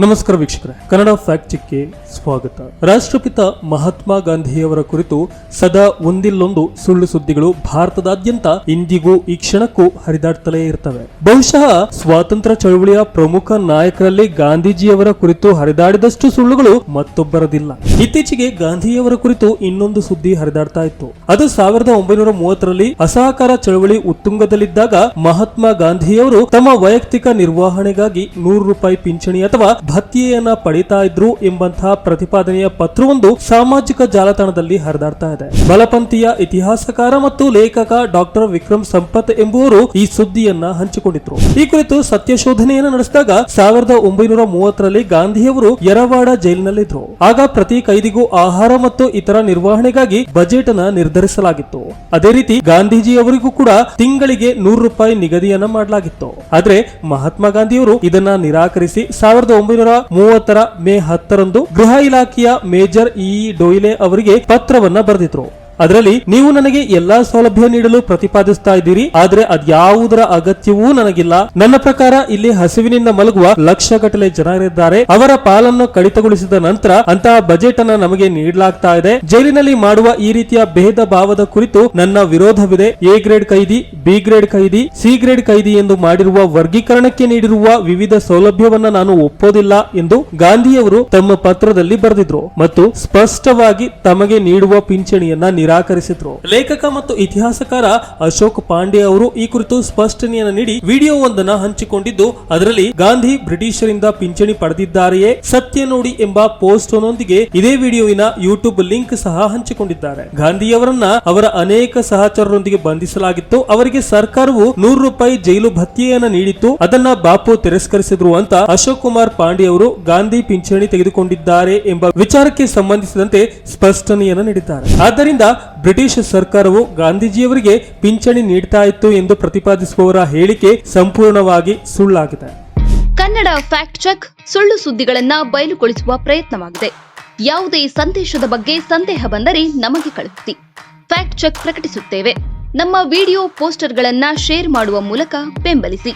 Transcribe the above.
ನಮಸ್ಕಾರ ವೀಕ್ಷಕರೇ, ಕನ್ನಡ ಫ್ಯಾಕ್ಟ್ ಚೆಕ್ಗೆ ಸ್ವಾಗತ. ರಾಷ್ಟ್ರಪಿತ ಮಹಾತ್ಮ ಗಾಂಧಿಯವರ ಕುರಿತು ಸದಾ ಒಂದಿಲ್ಲೊಂದು ಸುಳ್ಳು ಸುದ್ದಿಗಳು ಭಾರತದಾದ್ಯಂತ ಇಂದಿಗೂ ಈ ಕ್ಷಣಕ್ಕೂ ಹರಿದಾಡ್ತಲೇ ಇರ್ತವೆ. ಬಹುಶಃ ಸ್ವಾತಂತ್ರ್ಯ ಚಳವಳಿಯ ಪ್ರಮುಖ ನಾಯಕರಲ್ಲಿ ಗಾಂಧೀಜಿಯವರ ಕುರಿತು ಹರಿದಾಡಿದಷ್ಟು ಸುಳ್ಳುಗಳು ಮತ್ತೊಬ್ಬರದಿಲ್ಲ. ಇತ್ತೀಚೆಗೆ ಗಾಂಧಿಯವರ ಕುರಿತು ಇನ್ನೊಂದು ಸುದ್ದಿ ಹರಿದಾಡ್ತಾ ಇತ್ತು. ಅದು ಸಾವಿರದ ಒಂಬೈನೂರ ಮೂವತ್ತರಲ್ಲಿ ಅಸಹಕಾರ ಚಳವಳಿ ಉತ್ತುಂಗದಲ್ಲಿದ್ದಾಗ ಮಹಾತ್ಮ ಗಾಂಧಿಯವರು ತಮ್ಮ ವೈಯಕ್ತಿಕ ನಿರ್ವಹಣೆಗಾಗಿ ನೂರು ರೂಪಾಯಿ ಪಿಂಚಣಿ ಅಥವಾ ಭತ್ಯೆಯನ್ನ ಪಡಿತಾ ಇದ್ರು ಎಂಬಂತಹ ಪ್ರತಿಪಾದನೆಯ ಪತ್ರವೊಂದು ಸಾಮಾಜಿಕ ಜಾಲತಾಣದಲ್ಲಿ ಹರಿದಾಡ್ತಾ ಇದೆ. ಬಲಪಂಥೀಯ ಇತಿಹಾಸಕಾರ ಮತ್ತು ಲೇಖಕ ಡಾಕ್ಟರ್ ವಿಕ್ರಮ್ ಸಂಪತ್ ಎಂಬುವರು ಈ ಸುದ್ದಿಯನ್ನ ಹಂಚಿಕೊಂಡಿದ್ರು. ಈ ಕುರಿತು ಸತ್ಯಶೋಧನೆಯನ್ನು ನಡೆಸಿದಾಗ ಸಾವಿರದ ಒಂಬೈನೂರ ಮೂವತ್ತರಲ್ಲಿ ಗಾಂಧಿಯವರು ಯರವಾಡ ಜೈಲಿನಲ್ಲಿದ್ರು. ಆಗ ಪ್ರತಿ ಕೈದಿಗೂ ಆಹಾರ ಮತ್ತು ಇತರ ನಿರ್ವಹಣೆಗಾಗಿ ಬಜೆಟ್ ಅನ್ನ ನಿರ್ಧರಿಸಲಾಗಿತ್ತು. ಅದೇ ರೀತಿ ಗಾಂಧೀಜಿಯವರಿಗೂ ಕೂಡ ತಿಂಗಳಿಗೆ ನೂರು ರೂಪಾಯಿ ನಿಗದಿಯನ್ನ ಮಾಡಲಾಗಿತ್ತು. ಆದ್ರೆ ಮಹಾತ್ಮ ಗಾಂಧಿಯವರು ಇದನ್ನ ನಿರಾಕರಿಸಿ ಸಾವಿರದ ಮೂವತ್ತರ ಮೇ ಹತ್ತರಂದು ಗೃಹ ಇಲಾಖೆಯ ಮೇಜರ್ ಇ. ಡೊಯ್ಲೆ ಅವರಿಗೆ ಪತ್ರವನ್ನ ಬರೆದಿದ್ರು. ಅದರಲ್ಲಿ ನೀವು ನನಗೆ ಎಲ್ಲಾ ಸೌಲಭ್ಯ ನೀಡಲು ಪ್ರತಿಪಾದಿಸ್ತಾ ಇದ್ದೀರಿ, ಆದ್ರೆ ಅದ್ಯಾವುದರ ಅಗತ್ಯವೂ ನನಗಿಲ್ಲ. ನನ್ನ ಪ್ರಕಾರ ಇಲ್ಲಿ ಹಸಿವಿನಿಂದ ಮಲಗುವ ಲಕ್ಷಗಟ್ಟಲೆ ಜನರಿದ್ದಾರೆ. ಅವರ ಪಾಲನ್ನು ಕಡಿತಗೊಳಿಸಿದ ನಂತರ ಅಂತಹ ಬಜೆಟ್ ಅನ್ನ ನಮಗೆ ನೀಡಲಾಗ್ತಾ ಇದೆ. ಜೈಲಿನಲ್ಲಿ ಮಾಡುವ ಈ ರೀತಿಯ ಭೇದ ಭಾವದ ಕುರಿತು ನನ್ನ ವಿರೋಧವಿದೆ. ಎ ಗ್ರೇಡ್ ಕೈದಿ ಬಿ ಗ್ರೇಡ್ ಕೈದಿ ಸಿ ಗ್ರೇಡ್ ಕೈದಿ ಎಂದು ಮಾಡಿರುವ ವರ್ಗೀಕರಣಕ್ಕೆ ನೀಡಿರುವ ವಿವಿಧ ಸೌಲಭ್ಯವನ್ನ ನಾನು ಒಪ್ಪೋದಿಲ್ಲ ಎಂದು ಗಾಂಧಿಯವರು ತಮ್ಮ ಪತ್ರದಲ್ಲಿ ಬರೆದಿದ್ರು. ಮತ್ತು ಸ್ಪಷ್ಟವಾಗಿ ತಮಗೆ ನೀಡುವ ಪಿಂಚಣಿಯನ್ನ ನಿರಾಕರಿಸಿದ್ರು. ಲೇಖಕ ಮತ್ತು ಇತಿಹಾಸಕಾರ ಅಶೋಕ್ ಪಾಂಡೆ ಅವರು ಈ ಕುರಿತು ಸ್ಪಷ್ಟನೆಯನ್ನು ನೀಡಿ ವಿಡಿಯೋ ಒಂದನ್ನ ಹಂಚಿಕೊಂಡಿದ್ದು, ಅದರಲ್ಲಿ ಗಾಂಧಿ ಬ್ರಿಟಿಷರಿಂದ ಪಿಂಚಣಿ ಪಡೆದಿದ್ದಾರೆಯೇ ಸತ್ಯ ನೋಡಿ ಎಂಬ ಪೋಸ್ಟ್ ನೊಂದಿಗೆ ಇದೇ ವಿಡಿಯೋವಿನ ಯೂಟ್ಯೂಬ್ ಲಿಂಕ್ ಸಹ ಹಂಚಿಕೊಂಡಿದ್ದಾರೆ. ಗಾಂಧಿಯವರನ್ನ ಅವರ ಅನೇಕ ಸಹಚರರೊಂದಿಗೆ ಬಂಧಿಸಲಾಗಿತ್ತು. ಅವರಿಗೆ ಸರ್ಕಾರವು ನೂರು ರೂಪಾಯಿ ಜೈಲು ಭತ್ಯೆಯನ್ನ ನೀಡಿತ್ತು. ಅದನ್ನ ಬಾಪು ತಿರಸ್ಕರಿಸಿದ್ರು ಅಂತ ಅಶೋಕ್ ಕುಮಾರ್ ಪಾಂಡೆ ಅವರು ಗಾಂಧಿ ಪಿಂಚಣಿ ತೆಗೆದುಕೊಂಡಿದ್ದಾರೆ ಎಂಬ ವಿಚಾರಕ್ಕೆ ಸಂಬಂಧಿಸಿದಂತೆ ಸ್ಪಷ್ಟನೆಯನ್ನು ನೀಡಿದ್ದಾರೆ. ಆದ್ದರಿಂದ ಬ್ರಿಟಿಷ್ ಸರ್ಕಾರವು ಗಾಂಧೀಜಿಯವರಿಗೆ ಪಿಂಚಣಿ ನೀಡ್ತಾ ಇತ್ತು ಎಂದು ಪ್ರತಿಪಾದಿಸುವವರ ಹೇಳಿಕೆ ಸಂಪೂರ್ಣವಾಗಿ ಸುಳ್ಳಾಗಿದೆ. ಕನ್ನಡ ಫ್ಯಾಕ್ಟ್ ಚೆಕ್ ಸುಳ್ಳು ಸುದ್ದಿಗಳನ್ನ ಬಯಲುಗೊಳಿಸುವ ಪ್ರಯತ್ನವಾಗಿದೆ. ಯಾವುದೇ ಸಂದೇಶದ ಬಗ್ಗೆ ಸಂದೇಹ ಬಂದರೆ ನಮಗೆ ಕಳುಹಿಸಿ. ಫ್ಯಾಕ್ಟ್ ಚೆಕ್ ಪ್ರಕಟಿಸುತ್ತೇವೆ. ನಮ್ಮ ವಿಡಿಯೋ ಪೋಸ್ಟರ್ಗಳನ್ನ ಶೇರ್ ಮಾಡುವ ಮೂಲಕ ಬೆಂಬಲಿಸಿ.